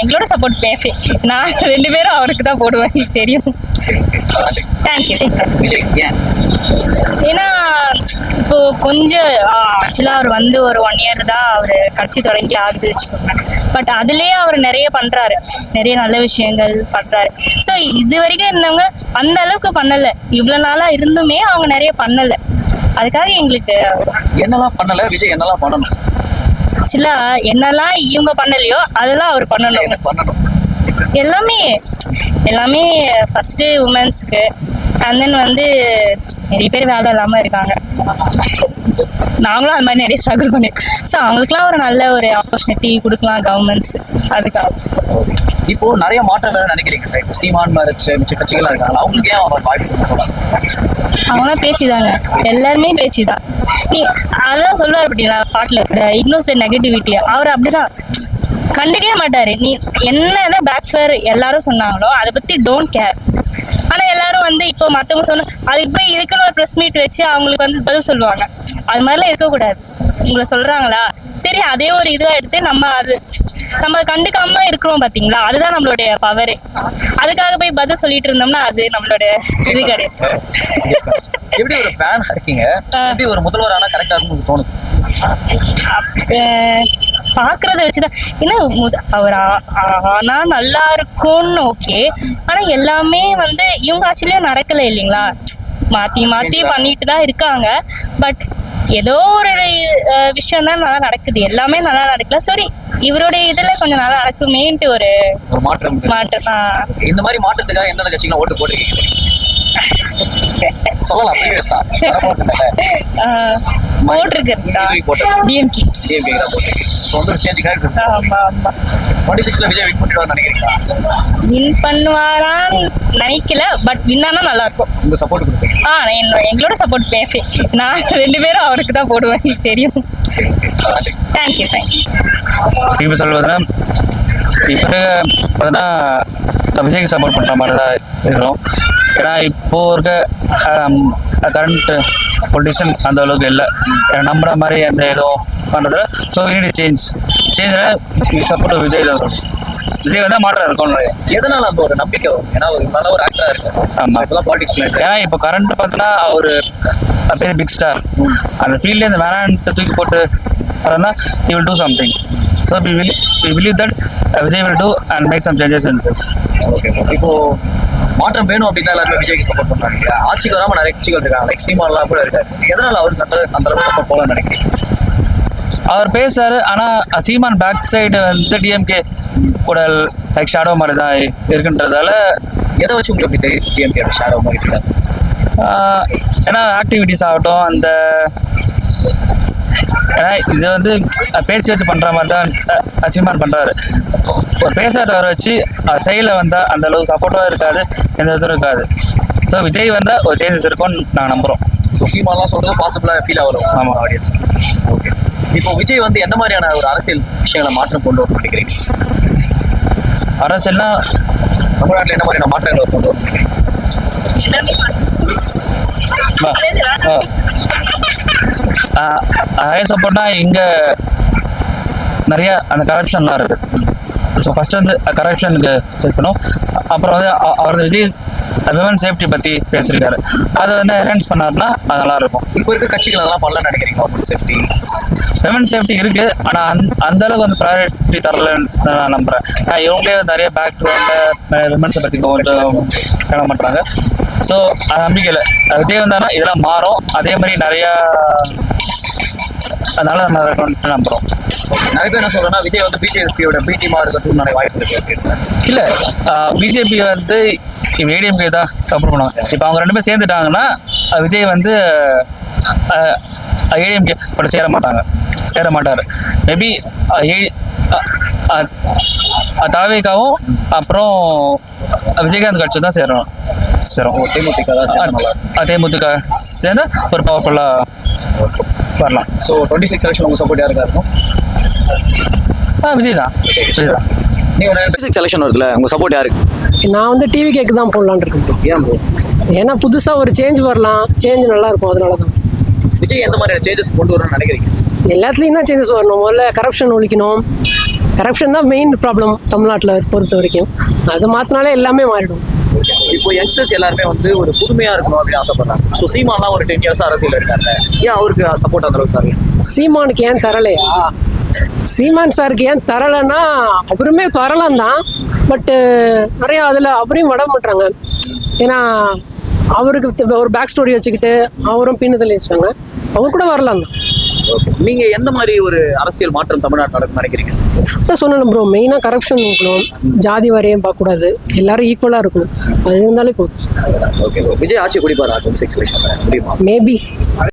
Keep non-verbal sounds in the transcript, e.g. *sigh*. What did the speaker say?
எங்களோட சப்போர்ட் பேசி. நான் ரெண்டு பேரும் அவருக்கு தான் போடுவேன் எனக்கு தெரியும். தேங்க்யூ ஏன்னா இப்போ கொஞ்சம் ஆக்சுவலாக அவர் வந்து ஒரு ஒன் இயர் தான் அவர் கட்சி தொடங்கி ஆகுது வச்சுக்கோங்க பட் அதுலேயே அவர் நிறைய பண்ணுறாரு நிறைய நல்ல விஷயங்கள் பண்ணுறாரு ஸோ இது வரைக்கும் இருந்தவங்க அந்த அளவுக்கு பண்ணலை. இவ்வளோ நாளாக இருந்துமே அவங்க நிறைய பண்ணலை. அதுக்காக எங்களுக்கு என்னெல்லாம் பண்ணலை? விஜய் என்னெல்லாம் பண்ணணும்? ஆக்சுவலாக என்னெல்லாம் இவங்க பண்ணலையோ அதெல்லாம் அவர் பண்ணணும். எல்லாமே எல்லாமே ஃபஸ்ட்டு உமன்ஸ்க்கு அண்ட் தென் வந்து நிறைய பேர் வேலை இல்லாமல் இருக்காங்க. நாங்களும் அது மாதிரி நிறைய ஸ்ட்ரகிள் பண்ணி ஸோ அவங்களுக்குலாம் ஒரு நல்ல ஒரு ஆப்பர்ச்சுனிட்டி கொடுக்கலாம் கவர்மெண்ட்ஸ் அதுக்காக. இப்போ நிறைய மாற்றங்கள் நினைக்கிறீங்க இப்போ சீமான் மறைச்சு மிச்ச கட்சிகள்லாம் இருக்காங்க அவங்களுக்கு ஏன் அவங்களாம் பேச்சு தாங்க எல்லாருமே பேச்சு தான் நீ அதான் சொல்லுவார் பார்த்தீங்களா பாட்டில் இருக்கிற இக்னோஸ் நெகட்டிவிட்டி அவர் அப்படிதான். கண்டுக்கவே மாட்டாரு. நீ என்னதான் பேக் ஃபேர் எல்லாரும் சொன்னாங்களோ அதை பத்தி டோன்ட் கேர் ஆனா எல்லாரும் வந்து இப்போ மத்தவங்க சொன்ன அதுக்கு போய் இதுக்குன்னு ஒரு ப்ரெஸ் மீட் வச்சு அவங்களுக்கு வந்து பதில் சொல்லுவாங்க. அது மாதிரிலாம் இருக்கக்கூடாது. உங்களை சொல்றாங்களா? சரி அதே ஒரு இதுவா எடுத்து நம்ம அது நம்ம கண்டுக்காம இருக்கிறோம் பாத்தீங்களா? அதுதான் நம்மளுடைய பவரு அதுக்காக போய் பதில் சொல்லிட்டு இருந்தோம்னா அது நம்மளுடைய இது கிடையாது. எப்படி ஒரு ஃபேன் இருக்கீங்க? எப்படி ஒரு முதல்வரான கரெக்டா இருக்கும் தோணுது? அஹ் பாக்குறத வச்சுதான். என்ன முத- அவர் ஆனா நல்லா இருக்கும்னு ஓகே ஆனா எல்லாமே வந்து இவங்க ஆட்சியிலயும் நடக்கல இல்லைங்களா? மாத்தி மாத்தி பண்ணிட்டு தான் இருக்காங்க. பட் ஏதோ ஒரு விஷயம் தான் நல்லா நடக்குது. எல்லாமே நல்லா நடக்கல. சரி இவருடைய இதுல கொஞ்சம் நல்லா நடக்குமேன்ட்டு ஒரு மாற்றம் மாற்றம். இந்த மாதிரி மாற்றத்துக்காக எந்தெந்த கட்சிகளும் ஓட்டு போட்டுருக்கீங்க? *laughs* சொல்லலாம் *laughs* வின் பண்ணுவாரான்னு நினைக்கல பட் வின்னானா நல்லா இருக்கும் உங்க சப்போர்ட் கொடுப்பீங்க. ஆ எங்களோட சப்போர்ட் பேசி. நான் ரெண்டு பேரும் அவருக்கு தான் போடுவேன் எனக்கு தெரியும். தேங்க்யூ தேங்க்யூ திரும்பி சொல்வது இப்போ பார்த்தீங்கன்னா விஜய்க்கு சப்போர்ட் பண்ணுற மாதிரி தான் இருக்கிறோம். ஏன்னா இப்போ இருக்க கரண்ட் பொலிட்டிஷியன் அந்த அளவுக்கு இல்லை. நம்புற மாதிரி எந்த இதுவும் பண்ணுறது so need change change support Vijay தான் சொல்லுவோம் விஜய் வந்து மாற்றம் இருக்கும் எதனால அந்த ஒரு நம்பிக்கை வரும்? ஏன்னா ஒரு நல்ல ஒரு ஆக்டரா இருக்கு ஆமா. இப்பெல்லாம் பாலிடிக்ஸ் ஏன்னா இப்போ கரண்ட் பார்த்தீங்கன்னா ஒரு பெரிய பிக் ஸ்டார் அந்த ஃபீல்ட்ல இந்த வேணான்ட்டு தூக்கி போட்டு வரனா he will do something. So we will we believe that. Uh, Vijay will do and make some changes in this. Okay இப்போ மாற்றம் வேணும் அப்படின்னா எல்லாருமே விஜய்க்கு சப்போர்ட் இல்லையா? ஆட்சிக்கு வராம நிறைய கட்சிகள் இருக்காங்க. லைக் சீமான்லாம் கூட இருக்காரு. எதனால அவருக்கு அந்த அந்த அளவுக்கு சப்போர்ட் போகலாம்னு நினைக்கிறீங்க? அவர் பேசுறாரு. ஆனா சீமான் பேக் சைடு வந்து டிஎம்கே கூட லைக் ஷேடோ மாதிரி தான் இருக்குன்றதால எதை வச்சு உங்களுக்கு தெரியும் டிஎம்கே ஷேடோ மாதிரி ஏன்னா ஆக்டிவிட்டிஸ் ஆகட்டும் அந்த இது வந்து பேச்சு வச்சு பண்ற மாதிரி தான் அச்சீவ்மெண்ட் பண்றாரு. ஒரு பேசுறத வர வச்சு செயல வந்தா அந்த அளவுக்கு சப்போர்ட்டும் இருக்காது எந்த இதுவும் இருக்காது. ஸோ விஜய் வந்தா ஒரு சேஞ்சஸ் இருக்கும்னு நாங்கள் நம்புறோம். ஸோ சீமான்லாம் சொல்றது பாசிபிளா ஃபீல் ஆகும் ஆமா. ஆடியன்ஸ் ஓகே இப்போ விஜய் வந்து என்ன மாதிரியான ஒரு அரசியல் விஷயங்களை மாற்றம் கொண்டு வரும் நினைக்கிறீங்க? அரசியல்னா தமிழ்நாட்டில் என்ன மாதிரியான மாற்றங்களை கொண்டு வரும் நினைக்கிறீங்க? நிறைய சப்போர்ட்னா இங்கே நிறையா அந்த கரப்ஷன்லாம் இருக்குது ஸோ ஃபர்ஸ்ட் வந்து கரப்ஷனுக்கு இருக்கணும் அப்புறம் வந்து அவர் விஜய் விமன் சேஃப்டி பத்தி பேசியிருக்காரு. அதை வந்து அரேஞ்ச் பண்ணாருன்னா அது நல்லா இருக்கும் இப்போ இருக்க கட்சிகள் எல்லாம் பண்ணலாம் நினைக்கிறீங்க கவர்மெண்ட் சேஃப்டி விமன் சேஃப்டி இருக்கு ஆனா அந்த அந்த அளவுக்கு வந்து ப்ரையாரிட்டி தரலன்னு நான் நம்புறேன். ஏன்னா இவங்களே நிறைய பேக் விமன்ஸை பத்தி கொஞ்சம் கிளம்ப பண்றாங்க ஸோ அது நம்பிக்கை இல்லை. விஜய் வந்தானா இதெல்லாம் மாறும். அதே மாதிரி நிறைய அதனால நம்ம நம்புறோம். நிறைய பேர் என்ன சொல்றேன்னா விஜய் வந்து பிஜேபியோட பிடிமா இருக்கட்டும் நிறைய வாய்ப்பு இருக்கு. இல்ல பிஜேபி வந்து ஏடிஎம்கே தான் சப்போர்ட் பண்ணுவாங்க. இப்போ அவங்க ரெண்டு பேரும் சேர்ந்துட்டாங்கன்னா விஜய் வந்து ஏடிஎம்கே கூட சேர மாட்டாங்க. சேர மாட்டார். மேபி தாவேக்காவும் அப்புறம் விஜயகாந்த் கட்சி தான் சேரணும். சேரும். தேமுதிக தான் தேமுதிக சேர்ந்து ஒரு பவர்ஃபுல்லாக வரலாம். ஸோ டுவெண்ட்டி சிக்ஸ் எலெக்ஷன் உங்க சப்போர்ட் யாருக்கா இருக்கும் ஆ விஜய் தான் விஜய் தான் நீங்க டுவெண்ட்டி சிக்ஸ் எலெக்ஷன் வருதுல உங்க சப்போர்ட் யாருக்கு? நான் வந்து டிவி கேக்கு தான் போடலான்னு இருக்கேன். ஏன்? ஏன்னா புதுசாக ஒரு சேஞ்ச் வரலாம். சேஞ்ச் நல்லா இருக்கும் அதனால தான் விஜய் எந்த மாதிரியான சேஞ்சஸ் கொண்டு வரணும்னு நினைக்கிறீங்க? எல்லாத்துலேயும் தான் சேஞ்சஸ் வரணும். முதல்ல கரப்ஷன் ஒழிக்கணும். கரப்ஷன் தான் மெயின் ப்ராப்ளம் தமிழ்நாட்டில் பொறுத்த வரைக்கும். அது மாற்றினாலே எல்லாமே மாறிடும். இப்போ யங்ஸ்டர்ஸ் எல்லாருமே வந்து ஒரு புதுமையா இருக்கணும் அப்படின்னு ஆசைப்படுறாங்க. ஸோ சீமான்லாம் ஒரு டென் இயர்ஸ் அரசியல் இருக்காங்க ஏன் அவருக்கு சப்போர்ட் அந்த அளவுக்கு தரல சீமானுக்கு ஏன் தரலையா? சீமான் சாருக்கு ஏன் தரலைன்னா அவருமே தரலாம் தான் பட்டு நிறையா அதில் அவரையும் விட மாட்டாங்க. ஏன்னா அவருக்கு ஒரு பேக் ஸ்டோரி வச்சுக்கிட்டு அவரும் பின்னுதல் வச்சுட்டாங்க. அவர் கூட வரலாம் தான். ஓகே. நீங்க எந்த மாதிரி ஒரு அரசியல் மாற்றம் தமிழ்நாட்டில் நடக்கும்னு நினைக்கிறீங்க? அதான் சொன்னேன் ப்ரோ மெயினாக கரப்ஷன் இருக்கணும். ஜாதி வரையும் பார்க்கக்கூடாது. எல்லாரும் ஈக்குவலாக இருக்கணும். அது இருந்தாலே போதும். ஓகே விஜய் ஆட்சி குடிப்பாரா? சிக்ஸ் முடியுமா மேபி